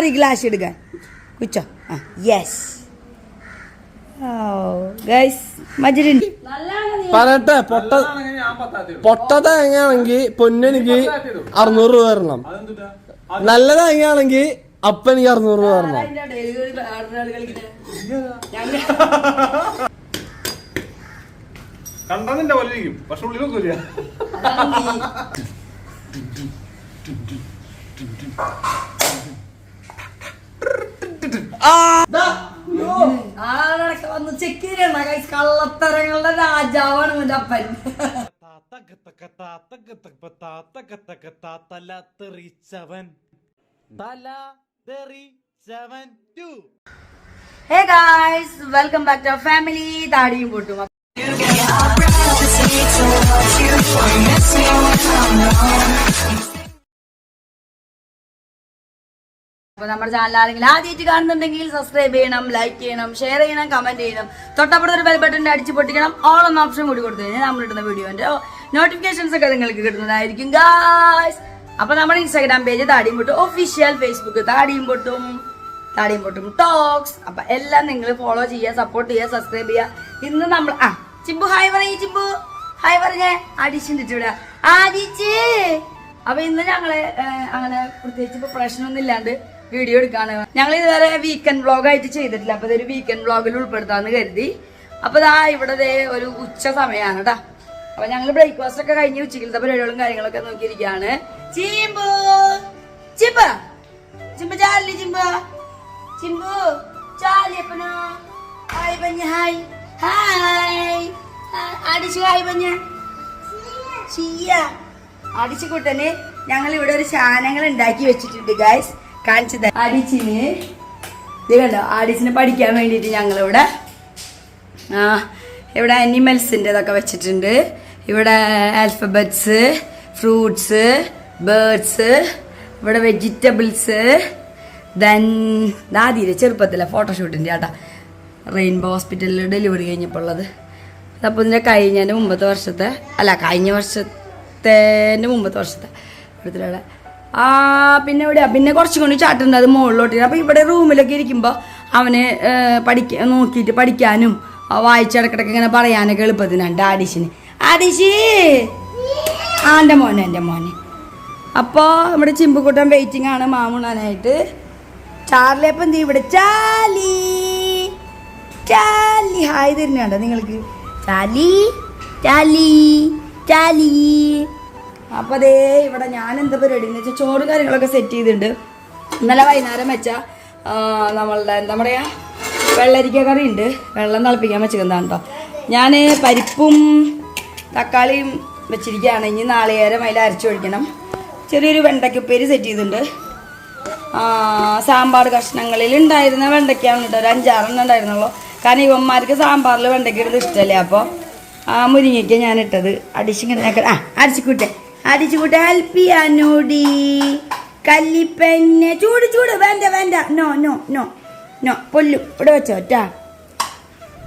ഒരു ഗ്ലാസ് എടുക്കാൻ കുച്ചോ ആ യെസ് പറയട്ടെ പൊട്ട പൊട്ട തേങ്ങയാണെങ്കിൽ പൊന്നെനിക്ക് അറുന്നൂറ് രൂപ തരണം നല്ല തേങ്ങയാണെങ്കിൽ അപ്പ എനിക്ക് അറുന്നൂറ് രൂപ തരണം കണ്ടാ നിന്റെ പോലെ ഇരിക്കും പക്ഷെ ഉള്ളിലൊന്നുമില്ല വന്ന് ചെക്ക് ചെയ്യണ. ഗൈസ് കള്ളത്തരങ്ങളുടെ രാജാവാണ് നിന്റെ അപ്പൻ. Hey guys welcome back to family താടിയും പൊട്ടും. അപ്പൊ നമ്മുടെ ചാനൽ ആരെങ്കിലും ആദ്യമായിട്ട് കാണുന്നുണ്ടെങ്കിൽ സബ്സ്ക്രൈബ് ചെയ്യണം ലൈക്ക് ചെയ്യണം ഷെയർ ചെയ്യണം കമന്റ് ചെയ്യണം. തൊട്ടപ്പുറത്ത് ഒരു ബെൽ ബട്ടൺ അടിച്ച് പൊട്ടിക്കണം. ഓൾ എന്ന ഓപ്ഷൻ കൂടി കൊടുത്തു കഴിഞ്ഞാൽ നമ്മളിടുന്ന വീഡിയോന്റെ നോട്ടിഫിക്കേഷൻസ് ഒക്കെ നിങ്ങൾക്ക് കിട്ടുന്നതായിരിക്കും ഗായ്സ് അപ്പൊ നമ്മുടെ ഇൻസ്റ്റാഗ്രാം പേജ് താടിയും പൊട്ടും ഒഫീഷ്യൽ ഫേസ്ബുക്ക് താടിയും പൊട്ടും താടിയും പൊട്ടും ടോക്സ് അപ്പൊ എല്ലാം നിങ്ങൾ ഫോളോ ചെയ്യുക സപ്പോർട്ട് ചെയ്യുക സബ്സ്ക്രൈബ് ചെയ്യുക. ഇന്ന് നമ്മൾ ആ ചിമ്പു ഹായ് പറയും ചിമ്പു. ഹായ് പറഞ്ഞേ അടിച്ചിട്ട് ആദിച്ച്. അപ്പൊ ഇന്ന് ഞങ്ങൾ അങ്ങനെ പ്രത്യേകിച്ച് ഇപ്പൊ പ്രശ്നമൊന്നും ഇല്ലാണ്ട് വീഡിയോ എടുക്കാണ്. ഞങ്ങൾ ഇതുവരെ വീക്കെൻഡ് വ്ളോഗ് ആയിട്ട് ചെയ്തിട്ടില്ല. അപ്പൊ ഇതൊരു വീക്കെൻഡ് വ്ളോഗിൽ ഉൾപ്പെടുത്താന്ന് കരുതി. അപ്പൊ ഇതാ ഇവിടെ ഒരു ഉച്ച സമയമാണ് കേട്ടാ. അപ്പൊ ഞങ്ങൾ ബ്രേക്ക്ഫാസ്റ്റ് ഒക്കെ കഴിഞ്ഞ് ഉച്ചക്കലത്തെ പരിപാടികളും കാര്യങ്ങളൊക്കെ നോക്കിയിരിക്കുകയാണ്. ചിമ്പു! ചിമ്പ! ചിമ്പ അടിച്ചു കൂട്ടന് ഞങ്ങൾ ഇവിടെ ഒരു ശാനങ്ങൾ ഉണ്ടാക്കി വെച്ചിട്ടുണ്ട് ഗായ്സ് കാണിച്ചത്. അരിച്ചിന് ഇത് കണ്ടോ? ആടിച്ചിനെ പഠിക്കാൻ വേണ്ടിയിട്ട് ഞങ്ങളിവിടെ ആ ഇവിടെ അനിമൽസിന്റെ ഇതൊക്കെ വെച്ചിട്ടുണ്ട്. ഇവിടെ ആൽഫബറ്റ്സ് ഫ്രൂട്ട്സ് ബേർഡ്സ് ഇവിടെ വെജിറ്റബിൾസ് ദെൻ ദാദിയിലെ ചെറുപ്പത്തിലെ ഫോട്ടോഷൂട്ടിന്റെ ആട്ടാ. റെയിൻബോ ഹോസ്പിറ്റലിൽ ഡെലിവറി കഴിഞ്ഞപ്പോൾ ഉള്ളത്. അപ്പോൾ ഇതിന്റെ കഴിഞ്ഞതിന്റെ മുമ്പത്തെ വർഷത്തെ അല്ല കഴിഞ്ഞ വർഷത്തേന്റെ മുമ്പത്തെ വർഷത്തെ ഇവിടുത്തെ ആ പിന്നെ എവിടെയാ പിന്നെ കുറച്ചും കൊണ്ട് ചാട്ടുണ്ട് അത് മുകളിലോട്ട് അപ്പോൾ ഇവിടെ റൂമിലൊക്കെ ഇരിക്കുമ്പോൾ അവനെ പഠിക്ക നോക്കിയിട്ട് പഠിക്കാനും വായിച്ചിടക്കിടക്ക് ഇങ്ങനെ പറയാനൊക്കെ എളുപ്പത്തിനാണ് ഡാഡിഷിന് ആദിഷി എന്റെ മോനെ എന്റെ മോനെ. അപ്പോൾ നമ്മുടെ ചിമ്പുക്കൂട്ടൻ വെയിറ്റിംഗ് ആണ് മാമുണ്ണാനായിട്ട് ചാർലി അപ്പം എന്ത് ഇവിടെ? ചാലി! ചാലി! ഹായ് തരുന്നുണ്ടോ നിങ്ങൾക്ക്. ചാലി ചാലി ചാലി. അപ്പോൾ അതേ ഇവിടെ ഞാൻ എന്താ പരിപാടി എന്ന് വെച്ചാൽ ചോറും കാര്യങ്ങളൊക്കെ സെറ്റ് ചെയ്തിട്ടുണ്ട്. ഇന്നലെ വൈകുന്നേരം വെച്ച നമ്മളുടെ എന്താ പറയുക വെള്ളരിക്ക കറി ഉണ്ട്. വെള്ളം തിളപ്പിക്കാൻ വെച്ചിരിക്കുന്നതാണ് കേട്ടോ ഞാൻ പരിപ്പും തക്കാളിയും വെച്ചിരിക്കുകയാണ്. ഇനി നാളികേരം അതിൽ അരച്ചു ഒഴിക്കണം. ചെറിയൊരു വെണ്ടയ്ക്കുപ്പേരി സെറ്റ് ചെയ്തിട്ടുണ്ട്. സാമ്പാർ കഷ്ണങ്ങളിൽ ഉണ്ടായിരുന്ന വെണ്ടയ്ക്കാണ് കേട്ടോ ഒരു അഞ്ചാറെണ്ണം ഉണ്ടായിരുന്നുള്ളൂ. കാരണം ഇവന്മാർക്ക് സാമ്പാറിൽ വെണ്ടയ്ക്ക ഇടുന്നത് ഇഷ്ടമല്ലേ? അപ്പോൾ ആ മുരിങ്ങയ്ക്ക് ഞാൻ ഇട്ടത് അടിച്ചിങ്ങനെ ആ അടിച്ചുകൂട്ടെ അടിച്ചുകൂട്ടെ ഹെൽപ്പ് ചെയ്യാനോടി കല്ലിപ്പന്നെ ചൂട് ചൂട് വേണ്ട വേണ്ട. നോ നോ നോ നോ പൊല്ലു ഇവിടെ വെച്ചോ ഒറ്റാ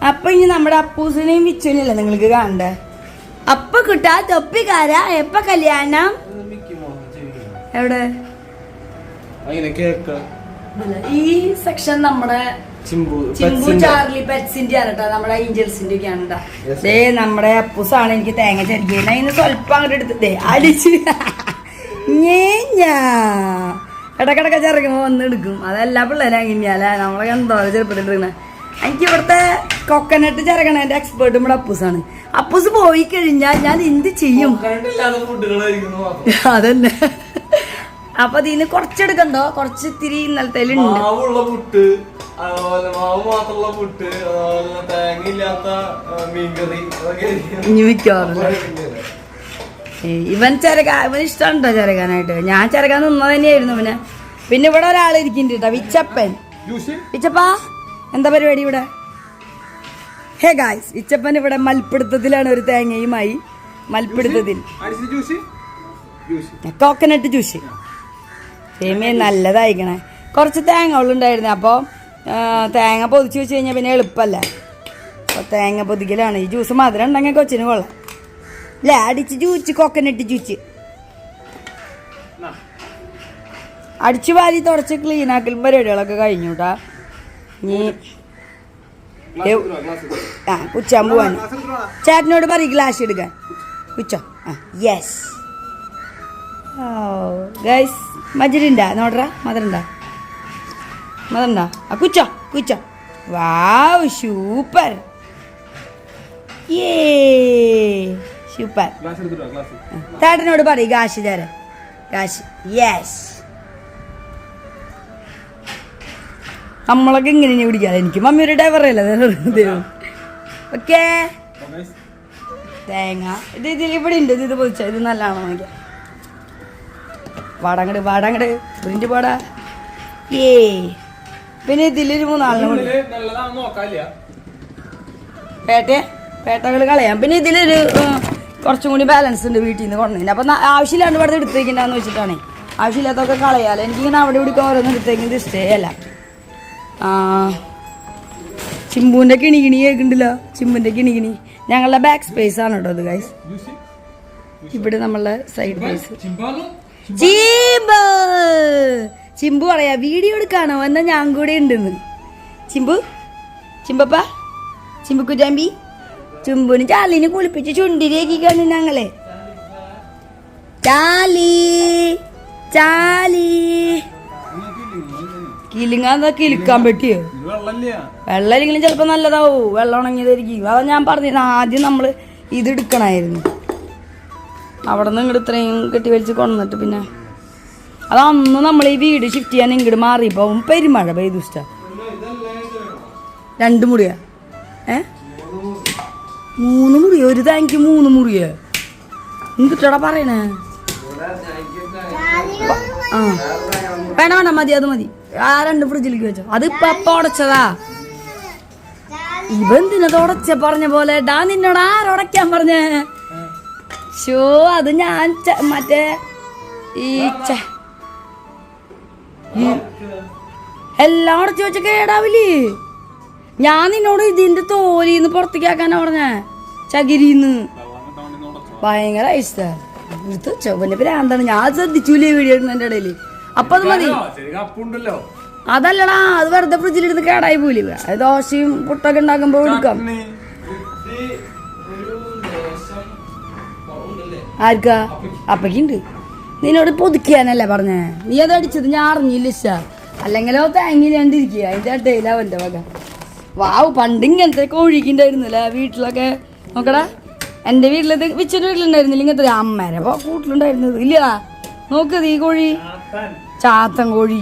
അപ്പൊ ഇനി നമ്മുടെ അപ്പൂസിനെയും വിച്ചുവിനല്ലേ നിങ്ങൾക്ക് കാണണ്ടേ? അപ്പൊ കിട്ടാ തൊപ്പിക്കാര എപ്പ കല്യാണം? എവിടെ? ഈ സെക്ഷൻ നമ്മുടെ ചിമ്പു ചാർലി പെറ്റ്സിന്റെ ആണ് കേട്ടോ നമ്മുടെ ഏഞ്ചൽസിന്റെ ഒക്കെ ആണ് കേട്ടോ നമ്മുടെ അപ്പൂസാണ് എനിക്ക് തേങ്ങ ചരിക്കുന്നത് അതിന് സ്വല്പം അങ്ങോട്ട് എടുത്ത് ദേ അടിച്ച്. ഇടക്കിടക്ക് ചെറുക്കുമ്പോ വന്ന് എടുക്കും. അതെല്ലാ പിള്ളേരും അങ്ങനെയല്ല നമ്മളെ എന്തോ ചെറുപ്പിട്ടിരിക്കുന്നത് എടുക്കണേ എനിക്ക് ഇവിടുത്തെ കൊക്കനട്ട് ചിറകണേന്റെ എക്സ്പേർട്ട് നമ്മുടെ അപ്പൂസാണ്. അപ്പൂസ് പോയി കഴിഞ്ഞാൽ ഞാൻ എന്ത് ചെയ്യും? അതന്നെ. അപ്പൊ ഇതിന് കുറച്ചെടുക്കണ്ടോ കുറച്ച് ഇത്തിരി മാവുള്ള പുട്ട് അതുപോലെ മാവ് മാത്രമുള്ള പുട്ട് അതുപോലെ തേങ്ങ ഇല്ലാത്ത മീൻകറി അതൊക്കെ ഇനി മിക്കവാറില്ല ഇവൻ ചരക ഇവൻ ഇഷ്ടമുണ്ടോ ചിരകാനായിട്ട്. ഞാൻ ചിരകാൻ നിന്നത് തന്നെയായിരുന്നു പിന്നെ പിന്നെ ഇവിടെ ഒരാൾ ഇരിക്കുന്നുണ്ട് കേട്ടോ വിച്ചപ്പൻ. വിച്ചപ്പാ എന്താ പരിപാടി ഇവിടെ? ഹേ ഗായ്സ് വിച്ചപ്പൻ ഇവിടെ മൽപ്പിടുത്തത്തിലാണ് ഒരു തേങ്ങയുമായി മൽപ്പിടുത്തത്തിൽ. Coconut juice. സേമിയ നല്ലതായിക്കണേ കുറച്ച് തേങ്ങ ഉള്ളുണ്ടായിരുന്നു അപ്പോൾ തേങ്ങ പൊതിച്ച് വെച്ച് കഴിഞ്ഞാൽ പിന്നെ എളുപ്പമല്ല അപ്പോൾ തേങ്ങ പൊതിക്കലാണ്. ഈ ജ്യൂസ് മധുരം ഉണ്ടെങ്കിൽ കൊച്ചിന് കൊള്ളാം. അല്ലേ അടിച്ച് ജ്യൂസ് കൊക്കനിട്ട് ജ്യൂസ്. അടിച്ച് വാരി തുടച്ച് ക്ലീൻ ആക്കൽ പരിപാടികളൊക്കെ കഴിഞ്ഞു കേട്ടാ നീ ആ കുച്ചാൻ പോവാൻ ചേട്ടനോട് പറയും ഗ്ലാസ് എടുക്കാൻ. ഉച്ച ആ യെസ് ഗൈസ് മധുരണ്ടാ നോട്ടറ മധുരണ്ടാ മധുരണ്ടാ ആ കുച്ച കുച്ച. വാവ് സൂപ്പർ ഏ സൂപ്പർ ചേട്ടനോട് പറയും കാശ് തരാൻ കാശ് യെസ് നമ്മളൊക്കെ ഇങ്ങനെ പിടിക്കാതെ എനിക്ക് മമ്മിയുടെ ഡ്രൈവറല്ലേ ഓക്കേ തേങ്ങ. ഇത് ഇതിൽ ഇവിടെ ഉണ്ട്. ഇത് ഇത് പൊതിച്ച? ഇത് നല്ലതാണോ നോക്കിയാ വാടങ്ങട് വാടങ്ങട്. പ്രിന്റ് പോടാ. ഏ. പിന്നെ ഇതിലൊരു മൂന്നാളിനെ കൂടി നല്ലതാണെന്ന് നോക്കാല്ല പേട്ടെ പേട്ടകൾ കളയാം. പിന്നെ ഇതിലൊരു കുറച്ചും കൂടി ബാലൻസ് ഉണ്ട് വീട്ടിൽ നിന്ന് കൊണ്ടുവന്നെ. അപ്പം ആവശ്യമില്ലാണ്ട് ഇവിടെ എടുത്തേക്കണ്ടെന്ന് വെച്ചിട്ടാണേ. ആവശ്യമില്ലാത്തൊക്കെ കളയാലോ എനിക്കിങ്ങനെ അവിടെ ഇവിടെ ഓരോന്ന് എടുത്തേക്കുന്നത് ഇഷ്ടമല്ല ആ. ചിമ്പുവിന്റെ കിണി കിണി കേൾക്കുന്നുണ്ടല്ലോ ചിമ്പുന്റെ കിണി കിണി ഞങ്ങളുടെ ബാക്ക് സ്പേസ് ആണ് കേട്ടോ അത് ഗൈസ് ഇവിടെ നമ്മളുടെ സൈഡ് സ്പേസ് ചിമ്പു. ചിമ്പു പറയാ വീഡിയോ എടുക്കാണോ എന്നാ ഞാൻ കൂടെ ഉണ്ടെന്ന്. ചിമ്പു? ചിമ്പപ്പ? ചിമ്പുക്കുറ്റാമ്പി ചുമ്പുന് ചാലിനെ കുളിപ്പിച്ച് ചുണ്ടിരേക്കിക്കാണ് ഞങ്ങളെ. ചാലി ചാലി. കിലുങ്ങാ കിലുക്കാൻ പറ്റിയോ? വെള്ളം ഇല്ലെങ്കിലും ചിലപ്പോൾ നല്ലതാവൂ. വെള്ളം ഉണങ്ങിയതായിരിക്കും. അതാ ഞാൻ പറഞ്ഞത് ആദ്യം നമ്മൾ ഇത് എടുക്കണമായിരുന്നു അവിടെ നിന്ന് ഇങ്ങോട്ട് ഇത്രയും കെട്ടി വലിച്ച് കൊണ്ടുവന്നിട്ട് പിന്നെ. അത് അന്ന് നമ്മൾ ഈ വീട് ഷിഫ്റ്റ് ചെയ്യാൻ ഇങ്ങോട്ട് മാറിയപ്പോൾ പെരുമഴ പെയ്തു ഇഷ്ട രണ്ട് മുറിയാ. ഏ? മൂന്ന് മുറിയോ ഒരു താങ്ക് മൂന്ന് മുറിയോ എന്തിട്ടാ പറയണേ? ആ. വേണ്ട വേണ്ട മതി അത് മതി. ആ രണ്ട് ഫ്രിഡ്ജിലേക്ക് വെച്ചോ. അത് ഇപ്പൊ അപ്പ ഉടച്ചതാ. ഇവന്തിനത് ഉടച്ച പറഞ്ഞ പോലെ. ഡാ നിന്നോട് ആരുടയ്ക്കാൻ പറഞ്ഞേ? ഷോ അത് ഞാൻ മറ്റേ ഈ എല്ലാം അവിടെ ചോദിച്ച കേടാവില്ലേ? ഞാൻ നിന്നോട് ഇതിന്റെ തോലിന്ന് പുറത്തേക്ക് ആക്കാനാ പറഞ്ഞ ചകിരിന്ന്. ഭയങ്കര ഇഷ്ട എടുത്ത് ചൊവ്വന്റെ ഭ്രാന്താണ്. ഞാൻ ശ്രദ്ധിച്ചൂലേ വീഡിയോ ഇടുന്നതിന്റെ ഇടയിൽ. അപ്പൊ അത് മതി. അതല്ലടാ അത് വെറുതെ ഫ്രിഡ്ജിലിരുന്ന് കേടായി പോലെ ദോശയും പുട്ടൊക്കെ ഉണ്ടാക്കുമ്പോ എടുക്കാം. ആർക്കാ? അപ്പക്കുണ്ട് നിന്നോട് പുതുക്കിയാനല്ലേ പറഞ്ഞേ? നീ അത് അടിച്ചത് ഞാൻ അറിഞ്ഞില്ല ഇഷ്ട അല്ലെങ്കിലോ തേങ്ങില്ലാണ്ടിരിക്കുക അതിന്റെ ഇടയിൽ അവന്റെ വക. വാവ് പണ്ട് ഇങ്ങനത്തെ കോഴിക്കുണ്ടായിരുന്നില്ലേ വീട്ടിലൊക്കെ? നോക്കടാ. എന്റെ വീട്ടിലത് വിച്ചന്റെ വീട്ടിലുണ്ടായിരുന്നില്ല ഇങ്ങനത്തെ അമ്മേരെ കൂട്ടിലുണ്ടായിരുന്നത്. ഇല്ല. നോക്ക് ഈ കോഴി. ചാത്തൻ കോഴി.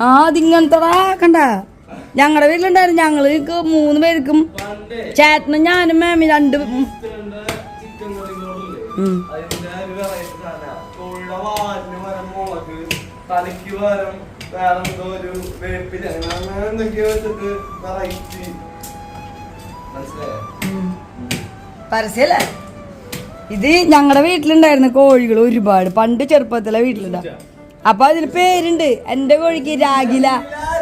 ആ അതിങ്ങനത്തടാ കണ്ട. ഞങ്ങളുടെ വീട്ടിലുണ്ടായിരുന്നു. ഞങ്ങൾക്ക് മൂന്ന് പേർക്കും ചേട്ടനും ഞാനും മാമി രണ്ട് തലയ്ക്ക് പകരം വേറെ എന്തോ ഒരു വേപ്പില അങ്ങനെ എന്തൊക്കെയോ വെച്ചിട്ട് വെറൈറ്റി മനസ്സിലായോ? പരസ്യല്ലേ? ഇത് ഞങ്ങളുടെ വീട്ടിലുണ്ടായിരുന്നു കോഴികൾ ഒരുപാട്. പണ്ട് ചെറുപ്പത്തിലെ വീട്ടിലുണ്ടാവും അപ്പൊ അതിന് പേരുണ്ട്. എന്റെ കോഴിക്ക് രാഗില.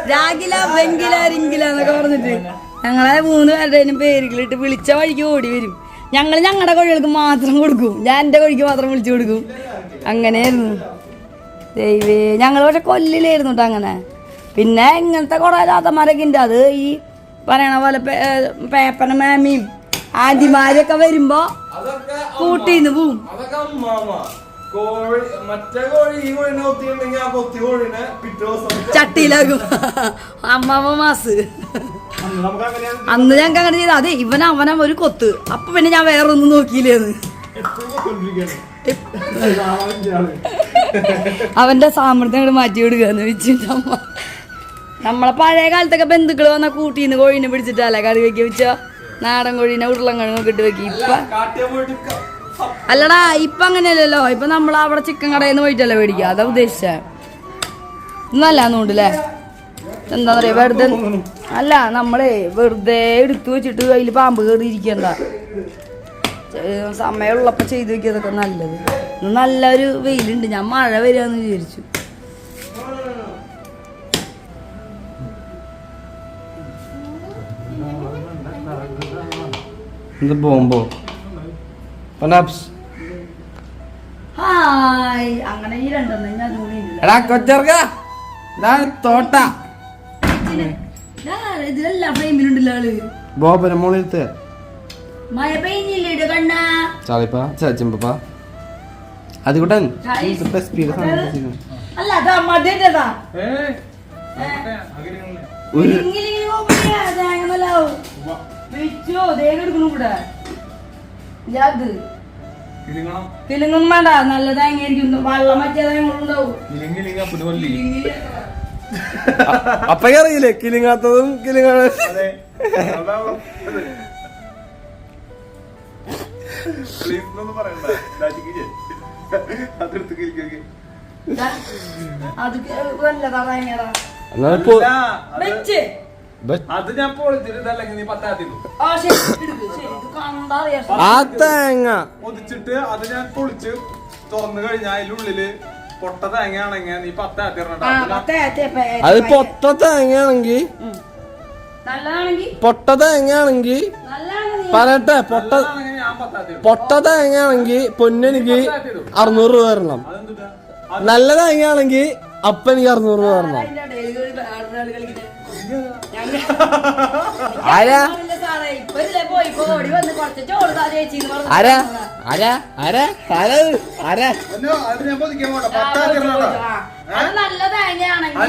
രാഗില വെങ്കില റിങ്കില എന്നൊക്കെ പറഞ്ഞിട്ട്. ഞങ്ങളെ മൂന്ന് പേരുടെയും പേരുകളിട്ട് വിളിച്ച വഴിക്ക് ഓടി വരും. ഞങ്ങൾ ഞങ്ങളുടെ കോഴികൾക്ക് മാത്രം കൊടുക്കും. ഞാൻ എന്റെ കോഴിക്ക് മാത്രം വിളിച്ചു കൊടുക്കും. അങ്ങനെയായിരുന്നു. ദൈവേ ഞങ്ങൾ പക്ഷെ കൊല്ലിലായിരുന്നു കേട്ടോ അങ്ങനെ. പിന്നെ ഇങ്ങനത്തെ കുറെ താത്തമാരൊക്കെ ഉണ്ട് അത് ഈ പറയണ പോലെ പേപ്പറിന് മാമിയും ആന്റിമാരൊക്കെ വരുമ്പോ അതൊക്കെ കൂട്ടിന്ന് പോവും. കോഴി മറ്റേ കോഴി ഈ കോഴിനെ കൊത്തിയിട്ടുണ്ടെങ്കിൽ ആ കൊത്തി കോഴിനെ പിറ്റേ ദിവസം ചട്ടിയിലാകും മാസ്. അന്ന് ഞങ്ങൾക്ക് അങ്ങനെ ചെയ്ത. അതെ ഇവൻ അവനം ഒരു കൊത്ത്. അപ്പൊ പിന്നെ ഞാൻ വേറെ ഒന്നും നോക്കിയില്ലേന്ന് അവന്റെ സാമർഥ്യം അങ്ങോട്ട് മാറ്റി വിടുകയെന്ന് വെച്ചിട്ട് അമ്മ. നമ്മളെ പഴയ കാലത്തൊക്കെ ബന്ധുക്കൾ വന്ന കൂട്ടിന്ന് കോഴീനെ പിടിച്ചിട്ടല്ലേ കറി വെക്കി വെച്ചോ? നാടൻ കോഴീനെ ഉരുളൻ കിഴങ്ങൊക്കെ ഇട്ട് വെക്കി ഇപ്പൊ അല്ലടാ ഇപ്പൊ അങ്ങനെയല്ലല്ലോ. ഇപ്പൊ നമ്മൾ അവിടെ ചിക്കൻ കടയിൽ നിന്ന് പോയിട്ടല്ലേ മേടിക്കുക അതാ ഉദ്ദേശിച്ച. നല്ലാന്നുണ്ടല്ലേ എന്താ പറയാ വെറുതെ അല്ല നമ്മളെ വെറുതെ എടുത്തു വെച്ചിട്ട് അതിൽ പാമ്പ് കയറി ഇരിക്കണ്ട ചെ- സമയമുള്ളപ്പോ ചെയ്തു വെക്കിയതൊക്കെ നല്ലത്. ഇന്ന് നല്ലൊരു വെയിലുണ്ട്. ഞാൻ മഴ വരികയെന്ന് വിചാരിച്ചു. ബോംബോ. ഹായ്. അങ്ങനെ ഈ രണ്ടെണ്ണം ഞാൻ ഉണ്ടല്ലോ എടാ കൊച്ചർക്ക തോട്ട. ഇതിലെല്ലാം ഫ്രെയിമിലുണ്ടല്ലോ ആൾ. ബോബന മോളിലത്തെ. മഴ പെയ്ഞ്ഞില്ലേ കണ്ണ? ചാളിപ്പ ചാച്ചിമ്പപ്പ ചാളി. സ്പീഡ് അല്ല അതാ അങ്ങനെയാണല്ലേ ഒരു വെച്ചോ തേങ്ങ കിലുങ്ങൊന്നും വേണ്ട നല്ല വെള്ളം മറ്റേ അപ്പയ്ക്ക് അറിയില്ലേ കിലിങ്ങാത്തതും കിലിങ്ങാ അതെ. ഞാൻ പോളിച്ചിരുന്നല്ലെങ്കിൽ നീ പത്താത്തിന്നു ആ തേങ്ങ. ഒതിച്ചിട്ട് അത് ഞാൻ പൊളിച്ച് തുറന്നു കഴിഞ്ഞാൽ അതിനുള്ളിൽ പൊട്ട തേങ്ങയാണെങ്കിൽ നീ പത്താത്തി ആ തേ അത് പൊട്ട തേങ്ങയാണെങ്കി. നല്ലതാണെങ്കി. പൊട്ട തേങ്ങയാണെങ്കി. നല്ലതാണെങ്കി പറയട്ടെ പൊട്ട പൊട്ട തേങ്ങയാണെങ്കി പൊന്നെനിക്ക് അറുന്നൂറ് രൂപ തരണം. നല്ല തേങ്ങയാണെങ്കി അപ്പ എനിക്ക് അറുന്നൂറ് രൂപ തരണം. ആരാ? ആരാ? ആരാ? ആരാ? ആരാ? നല്ല തേങ്ങയാണെങ്കിൽ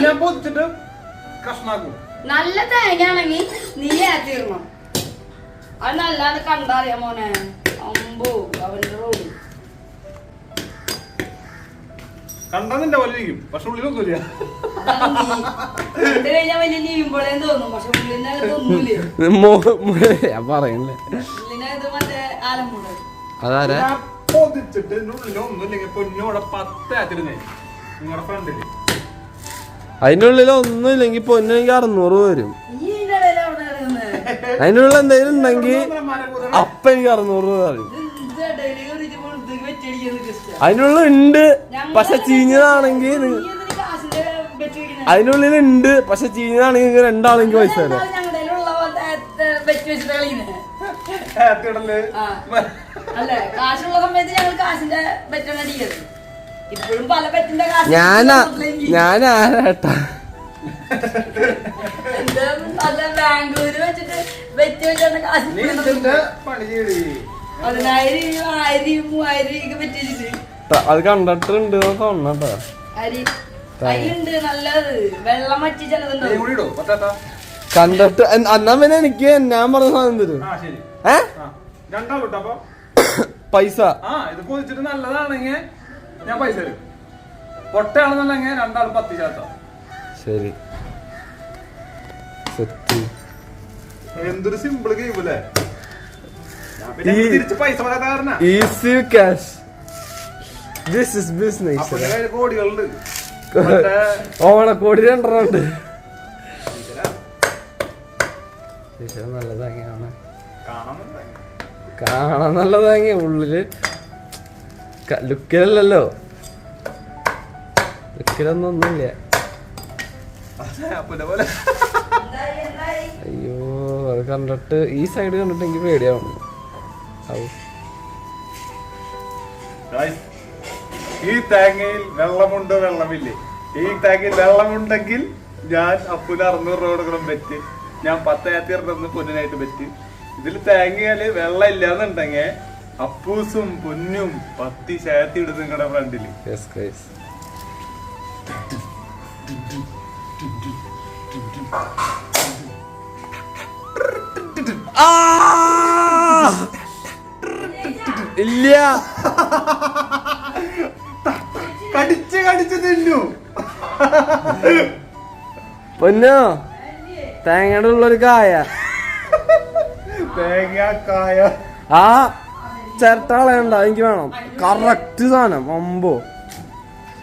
നല്ല തേങ്ങയാണെങ്കിൽ നീ ഏത്തിടണം. അത് നല്ലാന്ന് കണ്ടറിയാം മോനെ. കണ്ടാ വലിയും പക്ഷെ ഉള്ളിലൊന്നും ഇല്ല മോ- മോ- ഞാൻ പറയണില്ലേ? അതാരാ? പൊതിച്ചിട്ട് ഇതിന്റെ ഉള്ളിലൊന്നുമില്ലെങ്കിൽ പൊന്നോടെ പത്താത്തിരുന്നേ നിങ്ങളുടെ ഫ്രണ്ടിൽ അതിനുള്ളിൽ ഒന്നും ഇല്ലെങ്കിൽ പൊന്നെനിക്ക് അറുന്നൂറ് വരും. അതിനുള്ളിൽ അതിന്റെ ഉള്ളിൽ എന്തെങ്കിലും ഉണ്ടെങ്കിൽ അപ്പ എനിക്ക് അറുന്നൂറ് രൂപ തരും അതിനുള്ളിൽ ഉണ്ട് പക്ഷെ ചീഞ്ഞതാണെങ്കിൽ? അതിനുള്ളിൽ ഉണ്ട് പക്ഷെ ചീഞ്ഞതാണെങ്കിൽ നിങ്ങൾക്ക് രണ്ടാളും പൈസ തരാം. വെച്ചിട്ട് ഞാനാ നല്ല ബാംഗ്ലൂര് വെച്ചിട്ട് വെച്ച് വെച്ചാണ് കാശ് പണി ചെയ്യടി പതിനായിരം രൂപ ആയിരം മൂവായിരം അത് കണ്ടിട്ടുണ്ട് തോന്നട്ടാ അരി അരിയുണ്ട് നല്ലത്. വെള്ളം വറ്റി കണ്ടിട്ട് അന്നാ എന്നാ പിന്നെ എനിക്ക് ഞാൻ പറഞ്ഞ സാധനം തരും. ഏ? പൈസ. ആ ഇത് പൊതിച്ചിട്ട് നല്ലതാണെങ്കിൽ ഞാൻ പൈസ തരും. പൊട്ടയാണെന്നുണ്ടെങ്കിൽ രണ്ടാളും പത്ത് ശതം ശരി. സെറ്റ്. എന്തൊരു സിമ്പിൾ ഗെയിം അല്ലേ? Easy cash. This is business ഓണക്കോടി രണ്ടെണ്ണം ഉണ്ട് നല്ല തേങ്ങയാണ്. കാണാൻ നല്ല തേങ്ങ ഉള്ളിൽ. ലുക്കിലല്ലല്ലോ. ലുക്കിലൊന്നും ഒന്നുമില്ല അയ്യോ അത് കണ്ടിട്ട് ഈ സൈഡ് കണ്ടിട്ട് എനിക്ക് പേടിയാവുന്നു. ഈ തേങ്ങയിൽ വെള്ളമുണ്ടോ വെള്ളമില്ലേ? ഈ തേങ്ങയിൽ വെള്ളമുണ്ടെങ്കിൽ ഞാൻ അപ്പുന് അറുന്നൂറ് രൂപ കൊടുക്കണം ബെറ്റ് ഞാൻ പത്തായിരത്തി ഇരുന്ന് പൊന്നിനായിട്ട് ബെറ്റ് ഇതിൽ തേങ്ങയിൽ വെള്ളം ഇല്ലാന്നുണ്ടെങ്കിൽ അപ്പൂസും പൊന്നും പത്തി ചേർത്തി ഇടും നിങ്ങളുടെ ഫ്രണ്ടിൽ Yes, ഇല്ല കടിച്ച് കടിച്ച് തിന്നു പൊന്നോ തേങ്ങയുടെ ഉള്ളൊരു കായ തേങ്ങ കായ ആ ചിരട്ട കളയണ്ട എനിക്ക് വേണം കറക്റ്റ് സാധനം അമ്പോ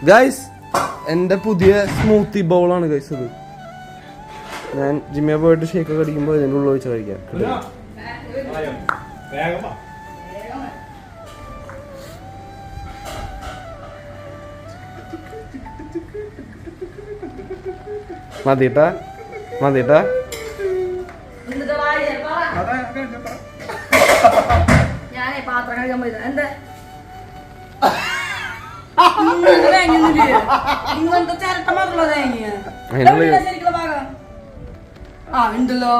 ഗൈസ് എന്റെ പുതിയ സ്മൂത്തി ബൗളാണ് ഗൈസ് ഇത് ഞാൻ ജിമ്മിയ പോയിട്ട് ഷേക്ക് ഒക്കെ അടിക്കുമ്പോൾ ഇതിന്റെ ഉള്ളിൽ വെച്ച് കഴിക്കാം മതിട്ടാ മതിട്ടാ. ഞാനേ പാത്രം കഴിക്കാൻ പോയത് എന്താ? ഉണ്ടല്ലോ.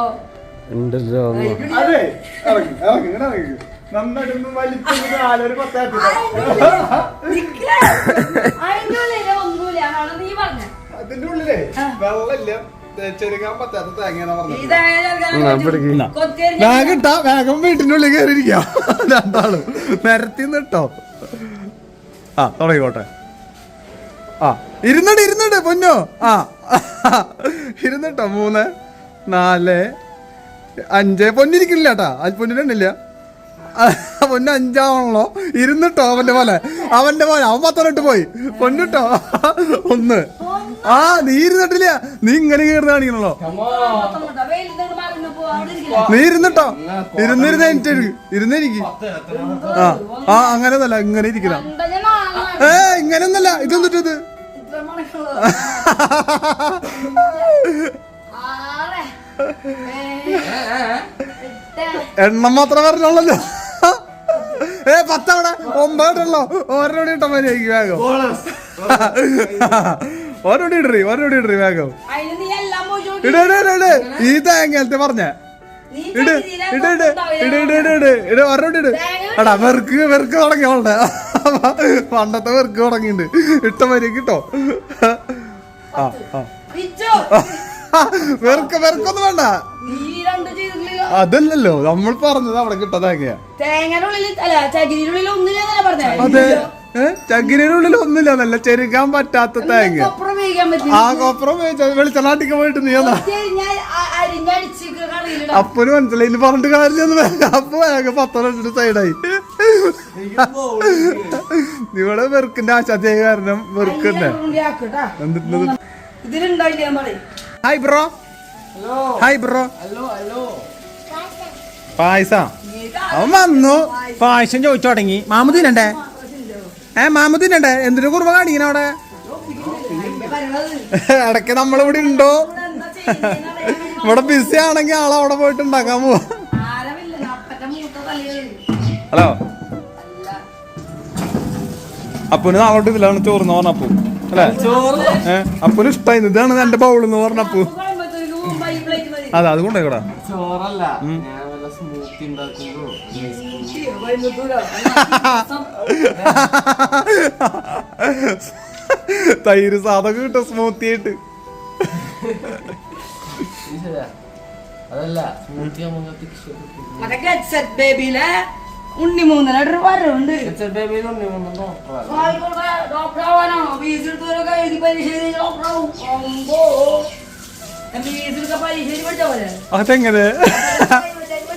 ഉണ്ടല്ലോ. നന്നായിട്ടൊന്ന് വലിച്ചു ആലൊരു ഉള്ളിൽ ഒന്നുമില്ല. നീ പറഞ്ഞ? അതിന്റെ ഉള്ളിലേ വെള്ളമില്ല. ചെരുകാൻ പറ്റാത്ത തേങ്ങയാണ് പറഞ്ഞത് വേഗം ഇട്ടാ? വേഗം വീട്ടിന്റെ ഉള്ളിൽ കയറിയിരിക്കാം. രണ്ടാളും നിരത്തി നിട്ടോ ആ തുടങ്ങിക്കോട്ടെ. ആ ഇരുന്നട ഇരുന്നട പൊന്നോ. ആ ഇരുന്നട്ടോ മൂന്ന് നാല് അഞ്ച്. പൊന്നിരിക്കില്ല കേട്ടാ അത് പൊന്നിരണ്ടില്ല പൊന്ന് അഞ്ചാവണല്ലോ ഇരുന്നിട്ടോ അവന്റെ പോലെ അവന്റെ പോലെ അവൻ പത്തോട്ട് പോയി. പൊന്നിട്ടോ? ഒന്ന്. ആ നീ ഇരുന്നിട്ടില്ല. നീ ഇങ്ങനെ കയറുന്ന കാണിക്കണല്ലോ. നീ ഇരുന്നിട്ടോ? ഇരുന്നിരുന്ന എനിക്ക് ഇരുന്നിരിക്കും ആ ആ അങ്ങനെ ഒന്നല്ല ഇങ്ങനെ ഇരിക്കണ ഏ ഇങ്ങനെ ഒന്നല്ല ഇതൊന്നിട്ട് ഇത്. എണ്ണം മാത്രം പറഞ്ഞോളല്ലോ. ഏ പത്തവണ ഒമ്പതല്ലോ ഓരോടി ഇട്ട മതിയായിരിക്കും വേഗം. ഓരോടി ഇടറി ഓരോടി ഇടറി വേഗം. ഇട് ഇട് ഇട് ഇട്. ഈ തേങ്ങലത്തെ പറഞ്ഞ. ഇട് ഇട് ഇട്. ഇട് ഇട് ഇട് ഇട് ഇട് ഒരോടി ഇട്. എടാ വെറുക്ക് വെറുക്ക് തുടങ്ങി അവളുടെ. പണ്ടത്തെ വെറുക്ക് തുടങ്ങിയിട്ടുണ്ട്. ഇട്ട മതി കിട്ടോ ആ ആ. വെറുക്ക വെറുക്കൊന്നും വേണ്ട. നീ രണ്ട് ചെയ്തിട്ടില്ല അതല്ലല്ലോ നമ്മൾ പറഞ്ഞത് അവിടെ കിട്ടാ തേങ്ങയാ തേങ്ങയുടെ ഉള്ളിൽ അല്ല ചകിരിയുടെ ഉള്ളിൽ ഒന്നില്ലെന്നല്ലേ പറഞ്ഞേ? അതെ. ചകിരിനുള്ളിൽ ഒന്നില്ല നല്ല ചെരുക്കാൻ പറ്റാത്ത തേങ്ങ. ആ കൊപ്പറം വെളിച്ചെണ്ണാട്ടിക്ക് പോയിട്ട് നീ എന്നാ? അപ്പന് മനസ്സിലായി ഇനി പറഞ്ഞിട്ട് കാര്യമൊന്നും അപ്പൊ വേഗം വെച്ചിട്ട് സൈഡായി നിങ്ങളെ വെറുക്കിന്റെ ആശാദ്യ കാരണം വെറുക്കന്നെ എന്നിട്ട് ഇതിലുണ്ടായില്ല bro hi bro hello bro പായസ. അവൻ വന്നു. പായസം ചോദിച്ചു തുടങ്ങി. മാമുദീനണ്ടേ ഏ മാമുദീനണ്ടേ എന്തിനു കുറുമ കാണിക്കണ അവിടെ? ഇടയ്ക്ക് നമ്മളിവിടെ ഉണ്ടോ? ഇവിടെ ബിസി ആണെങ്കിൽ ആളവിടെ അവിടെ പോയിട്ട് ഉണ്ടാക്കാൻ പോവാ. ഹലോ. അപ്പന് നാളോട്ട് ഇതിലാണ് ചോറിന്ന് പറഞ്ഞപ്പു അല്ലേ? ഏ അപ്പന് ഇഷ്ടമായി ഇതാണ് എന്റെ ബൗളെന്ന് പറഞ്ഞപ്പു അതെ അത് കൊണ്ടേക്കടാ ചോറല്ല. സ്മൂത്തി ഉണ്ടാക്കുമ്പോ തൈര് സാധകം കിട്ടും സ്മൂത്തി ആയിട്ട്. അതല്ല സ്മൂത്തി നമുക്ക് ഒരു വരവുണ്ട്. ഡോക്ടർ ഫീസ് എടുത്തവരൊക്കെ എഴുതി പരീക്ഷ എഴുതി ഡോക്ടർ ആവും അതെങ്ങനെ?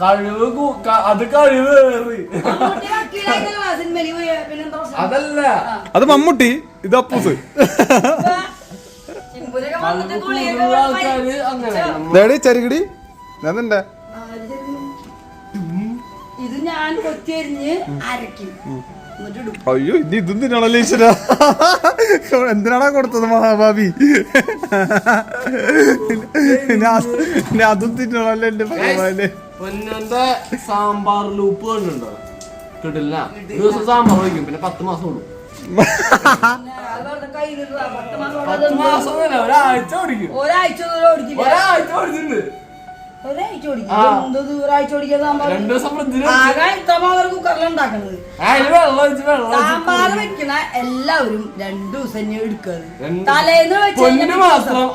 കഴിവ് അത് കഴിവ്? അതല്ല. അത് മമ്മൂട്ടി. ഇത് അപ്പൂസ്. ഡാഡി ചരികിടി തരുന്നു? ഇത് ഞാൻ കൊത്തിയരിഞ്ഞ് അരക്കും അയ്യോ ഇനി ഇതും തിന്നണല്ലേ ഈശ്വര? എന്തിനാടാ കൊടുത്തത് മഹാഭാവി? അത്- തിന്നണല്ലേ എന്റെ ഭഗവാന്. പൊന്നന്റെ സാമ്പാർ ലൂപ്പ് കണ്ടുണ്ടോ കിട്ടില്ല. ദിവസം സാമ്പാർ വയ്ക്കും പിന്നെ പത്ത് മാസം ഉള്ളു. പത്ത് മാസം ഒരാഴ്ച ഓടിക്കും. ഒരാഴ്ച ഒരാഴ്ച ഓടിച്ചിട്ടുണ്ട്. സാമ്പാർ? വെക്കണ എല്ലാവരും രണ്ടു ദിവസം തന്നെ എടുക്കുന്നത് തലേന്ന് വെച്ച്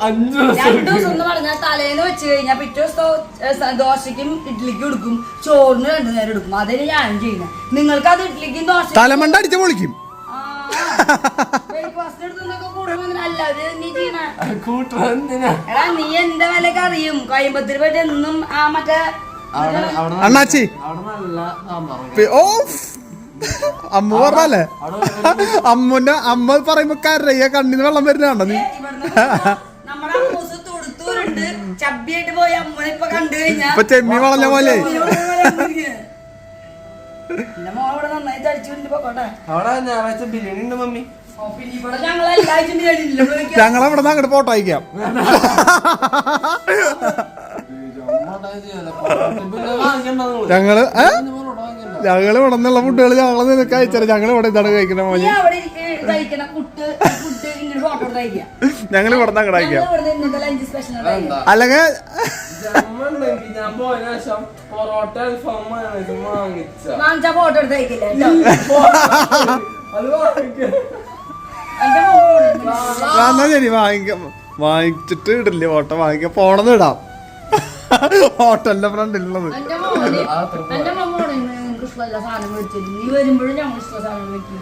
രണ്ടു ദിവസം. എടുക്കും. എന്ന് പറഞ്ഞാൽ തലേന്ന് വെച്ച് കഴിഞ്ഞാൽ പിറ്റേ ദിവസം ദോശയ്ക്കും ഇഡ്ഡലിക്കും എടുക്കും. ചോറിന് രണ്ടു നേരം എടുക്കും. അതിന് ഞാൻ ചെയ്യുന്നത് നിങ്ങൾക്ക് അത് ഇഡ്ഡലിക്കും ദോശ തലമണ്ട അടിച്ചു പൊളിക്കും. നീ എന്റെ വിലക്ക് അറിയും? കോയമ്പത്തൂർ പോയിട്ട് എന്നും ആ മറ്റേ അണ്ണാച്ചി. ഓ അമ്മ പറഞ്ഞല്ലേ അമ്മുന്റെ അമ്മ പറയുമ്പോ കരയ്യ കണ്ണിന് വെള്ളം വരുന്നതാണോ നീ? ഇപ്പൊ കണ്ടു കഴിഞ്ഞാ. ഇപ്പൊ ചെമ്മീൻ വളഞ്ഞ പോലെ. ഞായറാഴ്ച ബിരിയാണി ഉണ്ട് മമ്മി. ഞങ്ങളവിടെ നിന്ന് അങ്ങോട്ട് ഫോട്ടോ അയക്കാം. ഞങ്ങൾ ഏ? ഞങ്ങൾ ഇവിടെ നിന്നുള്ള ഫുഡുകൾ ഞങ്ങൾ നിനക്ക് അയച്ചാൽ ഞങ്ങൾ ഇവിടെ ഇതാണ് കഴിക്കണ നീ മോനെ ഞങ്ങൾ ഇവിടെ നിന്ന് കഴിക്കാം. അയക്കാം. അല്ലെങ്കിൽ എന്നാ ശരി വാങ്ങിക്കാം. വാങ്ങിച്ചിട്ട് ഇടില്ല ഓട്ടം വാങ്ങിക്കാം. പോണെന്ന് ഇടാം. ഹോട്ടലിന്റെ ഫ്രണ്ടിലുള്ളത് എന്റെ മോന് എന്റെ മോണ് നിങ്ങൾക്ക് ഇഷ്ടമല്ല സാധനം മേടിച്ചത് നീ വരുമ്പോഴും ഞങ്ങൾ ഇഷ്ടമുള്ള സാധനം വെക്കും.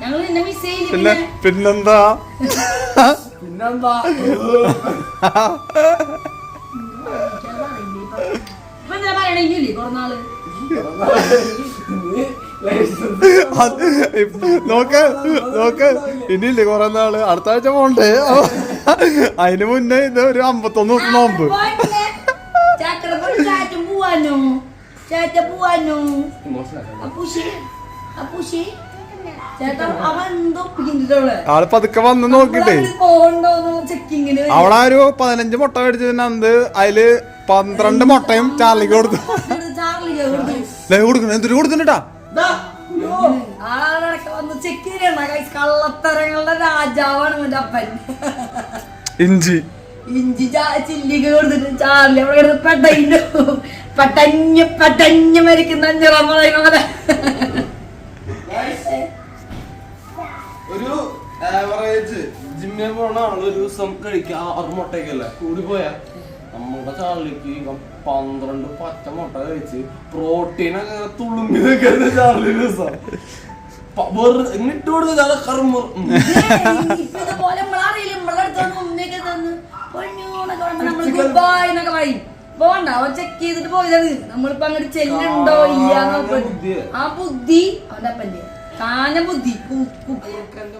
ഞങ്ങൾ നിന്നെ മിസ് ചെയ്യില്ല പിന്നെ പിന്നെ പിന്നെന്താ? പിന്നെന്താ? ഇപ്പൊ എന്താ പറയണെങ്കിലേ കുറഞ്ഞാൾ നോക്ക് നോക്ക്. ഇനിയില്ലേ കൊറേ നാൾ അടുത്ത ആഴ്ച പോണ്ടേ? അതിന് മുന്നേ ഇത് ഒരു അമ്പത്തൊന്ന് ദിവസം നോമ്പ്. ചാറ്റും പോവാനോ. ചാറ്റ ada buah nu. Apa sih? Apa sih? ആൾ പതുക്കെ വന്ന് നോക്കിട്ടേ. അവിടെ ഒരു പതിനഞ്ച് മുട്ട മേടിച്ചതിന് അന്ന് അതിൽ പന്ത്രണ്ട് മുട്ടയും ചാർലിക്ക് കൊടുത്തു. കൊടുക്കുന്നു എന്തൊരു കൊടുക്കുന്നുട്ടാ കള്ളത്തരങ്ങളുടെ രാജാവാണ് എന്റെ അപ്പൻ. ഇഞ്ചി. ഇഞ്ചി ചില്ലിക്ക് കൊടുത്തിട്ട് ചാർലി അവിടെ കിടന്ന് പെട്ടഞ്ഞു പട്ടഞ്ഞ് മരിക്കുന്ന അഞ്ചറാം പോലെ ഒരു ആവറേജ് ജിമ്മിൽ പോണ ആൾ ഒരു ദിവസം കഴിക്കുക ആറ് മുട്ടയൊക്കെയല്ലേ? കൂടി പോയാ? നമ്മുടെ ചാർലിക്ക് പന്ത്രണ്ട് പച്ച മുട്ട കഴിച്ച് പ്രോട്ടീനൊക്കെ തുളുമ്പി നിൽക്കുന്ന ചാർലി ദിവസം. പ- കൊടുക്കുന്ന ഇപ്പൊ ഇതുപോലെ നമ്മളറിയില്ല നമ്മളെ അടുത്താണ് ഉമ്മയൊക്കെ തന്ന് പറയുമ്പോ നമ്മൾ ഗുഡ് ബൈ എന്നൊക്കെ പറയും. പോണ്ട അവൻ ചെക്ക് ചെയ്തിട്ട് പോയത് നമ്മളിപ്പോ അങ്ങോട്ട് ചെല്ലുണ്ടോ ഇല്ല. ആ ബുദ്ധി അവന്റെ അപ്പന്റെ കാഞ്ഞ ബുദ്ധി കുറുക്കന്റെ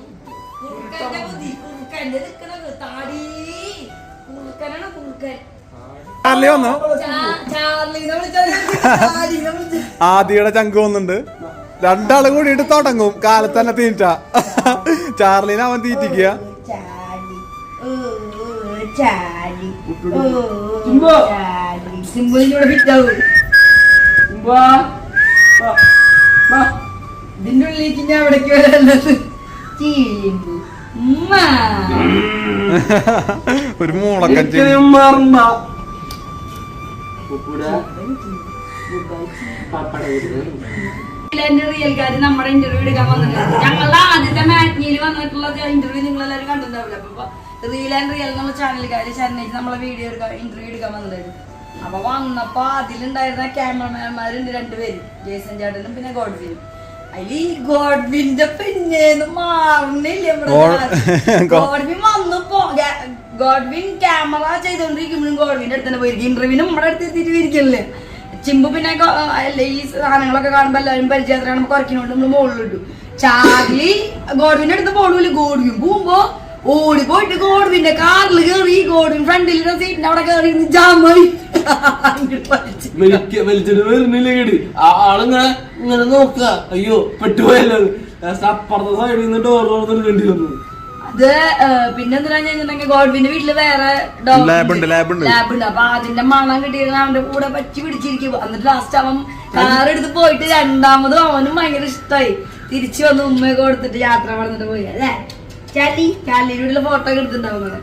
ബുദ്ധി. കുറുക്കന്റെ നിക്കണത്. താടി. കുറുക്കനാണ് കുറുക്കൻ. ചാർലി വന്നു? ആദിയുടെ ചങ്ക് വന്നുണ്ട് രണ്ടാളും കൂടിയിട്ട് തുടങ്ങും. കാലത്ത് തന്നെ തീറ്റ. ചാർലിനെ അവൻ തീറ്റിക്കുക. ചാലി ചാലി സിമ്പിളിലൂടെ ഫിറ്റാവും ഇതിന്റെ ഉള്ളിലേക്ക് ഞാൻ എവിടേക്ക് വരാനുള്ളത്? ഒരു മൂളക്കൻ ചെ- മറന്ന ഉപ്പുടെ പപ്പട എന്റെ റിയൽക്കാര് നമ്മുടെ ഇന്റർവ്യൂ എടുക്കാൻ വന്നിട്ടുണ്ട്. ഞങ്ങളുടെ ആദ്യത്തെ മാറ്റ്നിയിൽ വന്നിട്ടുള്ള ഇന്റർവ്യൂ നിങ്ങൾ എല്ലാവരും കണ്ടിട്ടുണ്ടാവില്ല? അപ്പൊ റിയൽ ആൻഡ് റിയൽ എന്നുള്ള ചാനലുകാര് ചെന്നൈക്ക് നമ്മളെ വീഡിയോ എടുക്കാൻ ഇന്റർവ്യൂ എടുക്കാൻ വന്നിട്ടുണ്ടായിരുന്നു. അപ്പൊ വന്നപ്പോ അതിലുണ്ടായിരുന്ന ക്യാമറമാൻമാരുണ്ട് രണ്ടുപേരും. ജേസൺ ചേട്ടനും പിന്നെ ഗോഡ്വിനും. അതിൽ ഈ ഗോഡ്വിന്റെ പിന്നേന്ന് മാറുന്നില്ല ഗോഡ്- ഗോഡ്വിൻ വന്നപ്പോ ഗോഡ്വിൻ ക്യാമറ ചെയ്തോണ്ടിരിക്കുമ്പോഴും ഗോഡ്വിന്റെ അടുത്ത് തന്നെ പോയിരിക്കും. ഇന്റർവ്യൂ നമ്മുടെ അടുത്ത് എത്തിയിട്ട് ഇരിക്കല്ലേ ചിമ്പു പിന്നെ ഈ സാധനങ്ങളൊക്കെ കാണുമ്പോ എല്ലാവരും പരിചയത്തിലാണ് കുറയ്ക്കുന്നോണ്ട് നമ്മൾ മുകളിലിട്ടു ചാർലി ഗോഡ്വിന്റെ അടുത്ത് പോകുന്നില്ല ഗോഡ്വിൻ പോകുമ്പോ ഓടി പോയിട്ട് ഗോഡ്വിന്റെ കാറിൽ കയറി ഗോഡ്വിൻ ഫ്രണ്ടിലിരുന്ന സീറ്റിന്റെ അവിടെ കയറി ജാമായി വലിച്ചിട്ട് വരുന്നില്ല കേടി ആളിങ്ങനെ ഇങ്ങനെ നോക്ക അയ്യോ പെട്ടുപോയല്ലോ അപ്പുറത്തെ സൈഡിൽ നിന്ന് ഡോർ തുറന്നിട്ട് വന്നു. അത് പിന്നെ എന്തിനാ കഴിഞ്ഞിട്ടുണ്ടെങ്കിൽ ഗോഡ്വിന്റെ വീട്ടിൽ വേറെ ഉണ്ട്. ലാബ് ഉണ്ട്. അപ്പൊ അതിന്റെ മണം കിട്ടിയിരുന്ന അവന്റെ കൂടെ പറ്റി പിടിച്ചിരിക്കും. എന്നിട്ട് ലാസ്റ്റ് അവൻ കാർ എടുത്ത് പോയിട്ട് രണ്ടാമതും അവനും ഭയങ്കര ഇഷ്ടമായി തിരിച്ചു വന്ന് ഉമ്മയൊക്കെ കൊടുത്തിട്ട് യാത്ര പറഞ്ഞിട്ട് പോയി അല്ലേ? ചാലി ചാലിയുടെ ഫോട്ടോ എടുത്തിട്ടുണ്ടാവുന്നത്.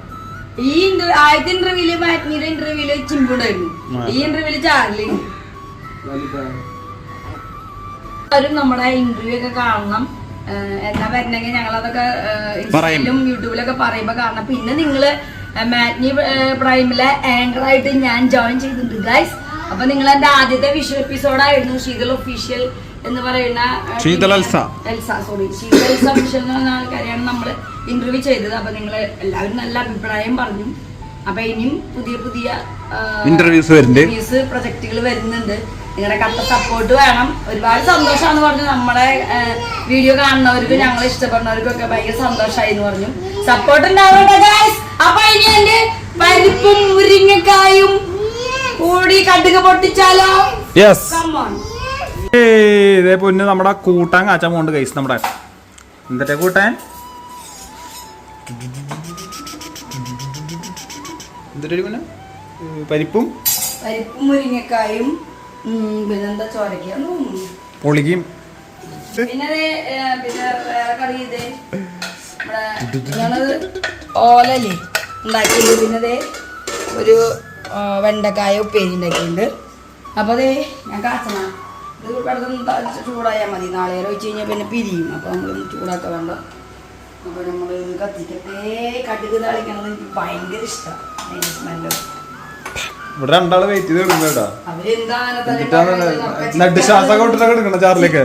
ഈ ഇന്റർവ്യൂ ആദ്യത്തെ ഇന്റർവ്യൂൽ മാറ്റിന്റെ ഇന്റർവ്യൂൽ ചിമ്പുണ്ടായിരുന്നു ഈ ഇന്റർവ്യൂൽ ചാർലി. എല്ലാവരും നമ്മുടെ ഇന്റർവ്യൂ ഒക്കെ കാണണം. എന്നാ വരണെങ്കിൽ ഞങ്ങൾ അതൊക്കെ ഇൻസ്റ്റയിലും യൂട്യൂബിലൊക്കെ പറയുമ്പോ കാണണം. പിന്നെ നിങ്ങൾ മാറ്റ്നി പ്രൈമിലെ ആങ്കർ ആയിട്ട് ഞാൻ ജോയിൻ ചെയ്തിട്ടുണ്ട് ഗൈസ് അപ്പൊ നിങ്ങൾ എന്റെ ആദ്യത്തെ വിഷു എപ്പിസോഡായിരുന്നു ഷീതൽ ഒഫീഷ്യൽ എന്ന് പറയുന്ന ഏഹ്, Elsa. Sorry Sheetal Elsa official എന്ന് ആൾക്കാരെയാണ് നമ്മൾ ഇന്റർവ്യൂ ചെയ്തത്. അപ്പൊ നിങ്ങൾ എല്ലാവരും നല്ല അഭിപ്രായം പറഞ്ഞു. അപ്പൊ ഇനിയും പുതിയ പുതിയ ഇന്റർവ്യൂസ്. ഇന്റർവ്യൂസ് പ്രൊജക്ടുകൾ വരുന്നുണ്ട്. നിങ്ങളുടെ കട്ട സപ്പോർട്ട് വേണം. ഒരുപാട് സന്തോഷമാണെന്ന് പറഞ്ഞു. നമ്മുടെ വീഡിയോ കാണുന്നവർക്കും ഞങ്ങളെ ഇഷ്ടപ്പെടുന്നവർക്കും ഒക്കെ ഭയങ്കര സന്തോഷമായി എന്ന് പറഞ്ഞു. സപ്പോർട്ട് ഉണ്ടാവട്ടെ അപ്പൊ ഇനി എന്റെ പരിപ്പും മുരിങ്ങക്കായും കൂടി കടുക് പൊട്ടിച്ചാലോ? On. ഇതേ പൊന്ന് നമ്മുടെ കൂട്ടാൻ കാച്ചാൻ പോണ്ട് കൈസ് നമ്മുടെ. എന്നിട്ടേ കൂട്ടാൻ? എന്തൊരു പിന്നെ? പരിപ്പും? പരിപ്പും മുരിങ്ങക്കായും പിന്നെന്താ തോന്നുന്നു പൊളിക്കും പിന്നെ പിന്നെ കറി ഇതേ. ഓലല്ലേ ഉണ്ടാക്കിയത്. പിന്നെ ഒരു വെണ്ടക്കായ ഉപ്പേരി ഉണ്ടാക്കിയിട്ടുണ്ട്. അപ്പോൾ അതേ ഞാൻ കാച്ചണ. ഇത് ത- ചൂടായാൽ മതി. നാളെ വെച്ച് കഴിഞ്ഞാൽ പിന്നെ പിരിയും. അപ്പോൾ നമ്മളൊന്ന് ചൂടാക്കാൻ വേണ്ട. അപ്പോൾ നമ്മൾ ഇത് കത്തിക്കട്ടെ കടുക് താളിക്കണത് എനിക്ക് ഭയങ്കര ഇഷ്ടമാണ് സ്മെല്ലോ ഇവിടെ രണ്ടാൾ വെയിറ്റ് ചെയ്ത് കിടന്നു കേട്ടോ. അവരെന്താണ് നട്ട് ശ്വാസം കൊണ്ടിട്ടൊക്കെ എടുക്കണം ചാറിലേക്ക്.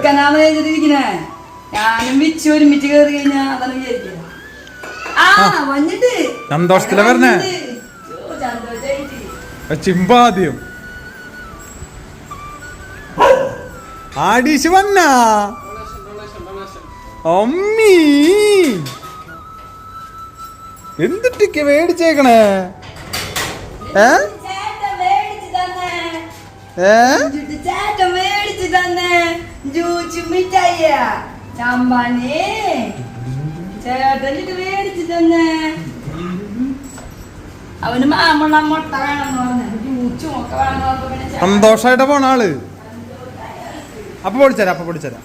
ഞാനും വിച്ച് ഒരുമിച്ച് കയറി കഴിഞ്ഞാ അതാണ് സന്തോഷത്തിലാ ചിമ്പാദ്യം. ആടീശ് വന്ന അമ്മീ. എന്തിട്ടൊക്കെ മേടിച്ചേക്കണേ? ഏ. ഏ. അവന് മുട്ട വേണമെന്ന് പറഞ്ഞു. സന്തോഷായിട്ട് പോണ ആൾ. അപ്പൊ പൊടിച്ചരാ അപ്പൊ പൊടിച്ചരാ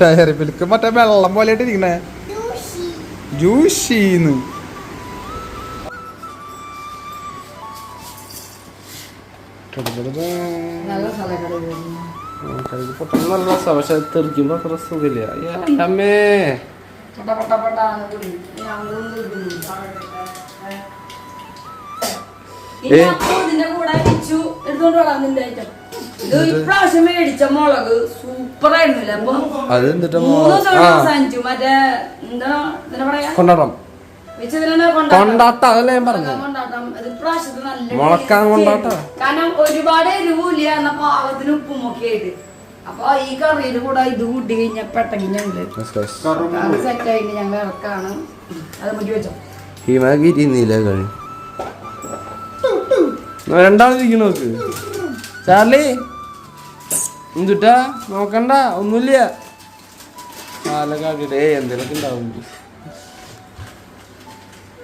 ടയറി പിൽക്ക് മറ്റേ വെള്ളം പോലെ ഇരിക്കണേ ജൂഷീന്ന് നല്ല രസം പക്ഷെ തെറിക്കുമ്പോ അത്ര സുഖമില്ല. അമ്മേ. പട്ട പട്ട പട്ടാന്ന് ഇപ്രാവശ്യം മേടിച്ച മുളക് സൂപ്പർ ആയിരുന്നില്ല? അപ്പൊ അവസാനിച്ചു. മറ്റേ എന്താ പറയാ? കൊണ്ടാട്ട. അതല്ലേ ഞാൻ പറഞ്ഞു മുളക്കാൻ കൊണ്ടാട്ടം. കാരണം ഒരുപാട് എരിവില്ല എന്ന പാകത്തിന് ഉപ്പും ഒക്കെ ആയിട്ട്. അപ്പൊ ഈ കറിയുടെ കൂടെ ഇത് കൂട്ടി കഴിഞ്ഞാൽ പെട്ടെങ്കിഞ്ഞുണ്ട് അത് സെറ്റ് ആയിട്ട് ഞങ്ങൾ ഇറക്കാണ് അത് മുറ്റി വെച്ചോ. ഹിമഗിരി കഴി രണ്ടാളിരിക്കണ നോക്ക്. ചാർലി എന്തുട്ടാ നോക്കണ്ട ഒന്നുമില്ല. കാലക്കാട്ടിട്ട് ഏ എന്തെങ്കിലുമൊക്കെ ഉണ്ടാവും.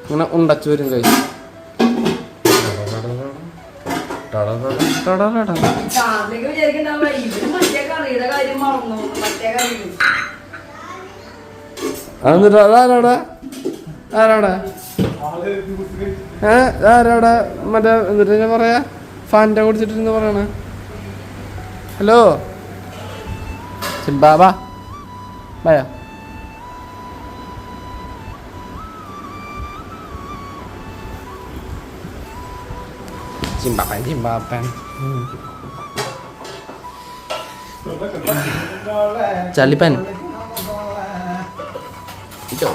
ഇങ്ങനെ ഉണ്ടച്ചു വരും കൈ അതെന്നിട്ട് അതാരാടാ? ആരാടാ? ഏ? ആരാടാ മറ്റേ എന്നിട്ട് ഞാൻ പറയാ? ഫാന്റെ കുടിച്ചിട്ട് പറയണ. ഹലോ? ചിമ്പാബാ ബായാ ചിമ്പാപ്പൻ ചിമ്പാപ്പൻ. ചളിപ്പൻ. ഇട്ടോ